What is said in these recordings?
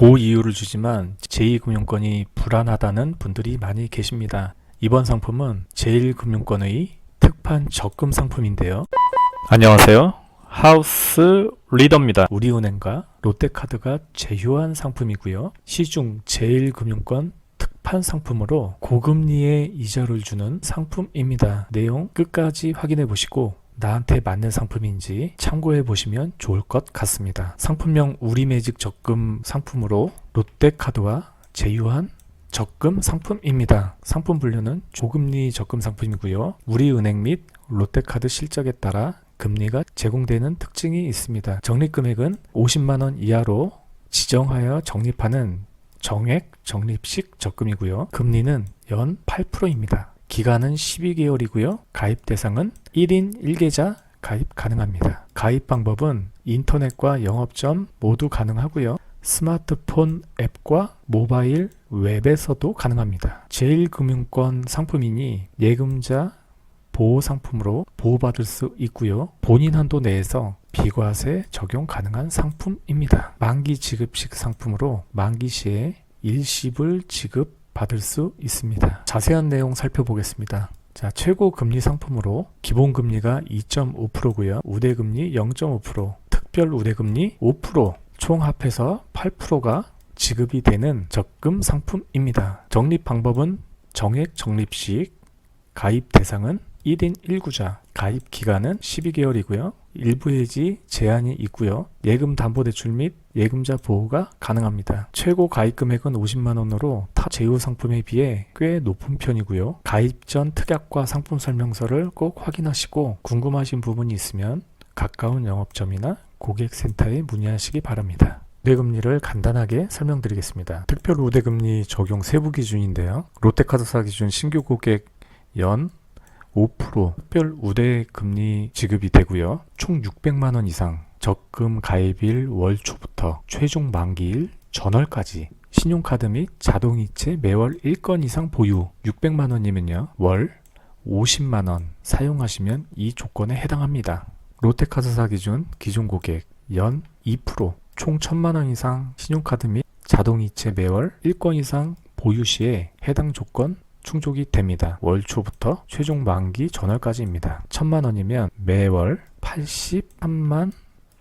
고 이유를 주지만 제2금융권이 불안하다는 분들이 많이 계십니다. 이번 상품은 제1금융권의 특판 적금 상품인데요. 안녕하세요. 하우스 리더입니다. 우리은행과 롯데카드가 제휴한 상품이고요. 시중 제1금융권 특판 상품으로 고금리의 이자를 주는 상품입니다. 내용 끝까지 확인해 보시고 나한테 맞는 상품인지 참고해 보시면 좋을 것 같습니다. 상품명 우리매직 적금 상품으로 롯데카드와 제휴한 적금 상품입니다. 상품 분류는 조금리 적금 상품이고요. 우리은행 및 롯데카드 실적에 따라 금리가 제공되는 특징이 있습니다. 적립금액은 50만 원 이하로 지정하여 적립하는 정액 적립식 적금이고요. 금리는 연 8%입니다. 기간은 12개월이고요. 가입 대상은 1인 1계좌 가입 가능합니다. 가입 방법은 인터넷과 영업점 모두 가능하고요. 스마트폰 앱과 모바일 웹에서도 가능합니다. 제1금융권 상품이니 예금자 보호 상품으로 보호받을 수 있고요. 본인 한도 내에서 비과세 적용 가능한 상품입니다. 만기 지급식 상품으로 만기 시에 일시불 지급 받을 수 있습니다. 자세한 내용 살펴보겠습니다. 자, 최고 금리 상품으로 기본 금리가 2.5%고요. 우대 금리 0.5%, 특별 우대 금리 5%, 총 합해서 8%가 지급이 되는 적금 상품입니다. 적립 방법은 정액 적립식, 가입 대상은 1인 1구자, 가입 기간은 12개월이고요. 일부 해지 제한이 있고요. 예금 담보 대출 및 예금자 보호가 가능합니다. 최고 가입 금액은 50만 원으로 타 제휴 상품에 비해 꽤 높은 편이고요. 가입 전 특약과 상품 설명서를 꼭 확인하시고 궁금하신 부분이 있으면 가까운 영업점이나 고객센터에 문의하시기 바랍니다. 우대금리를 간단하게 설명드리겠습니다. 특별 우대금리 적용 세부 기준인데요. 롯데카드사 기준 신규 고객 연 5% 특별 우대 금리 지급이 되고요. 총 600만 원 이상 적금 가입일 월 초부터 최종 만기일 전월까지 신용카드 및 자동이체 매월 1건 이상 보유 600만 원이면요. 월 50만 원 사용하시면 이 조건에 해당합니다. 롯데카드사 기준 기존 고객 연 2%총 1000만 원 이상 신용카드 및 자동이체 매월 1건 이상 보유 시에 해당 조건 충족이 됩니다. 월 초부터 최종 만기 전월까지입니다. 1000만 원이면 매월 83만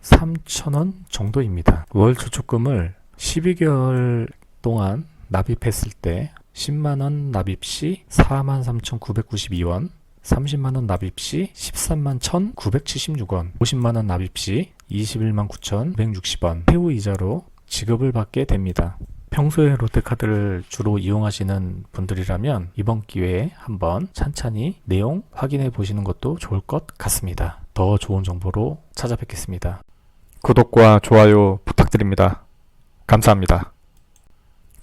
3천 원 정도입니다. 월 저축금을 12개월 동안 납입했을 때 10만 원 납입 시 4만 3,992원, 30만 원 납입 시 13만 1,976원, 50만 원 납입 시 21만 9,160원 세후 이자로 지급을 받게 됩니다. 평소에 롯데카드를 주로 이용하시는 분들이라면 이번 기회에 한번 찬찬히 내용 확인해 보시는 것도 좋을 것 같습니다. 더 좋은 정보로 찾아뵙겠습니다. 구독과 좋아요 부탁드립니다. 감사합니다.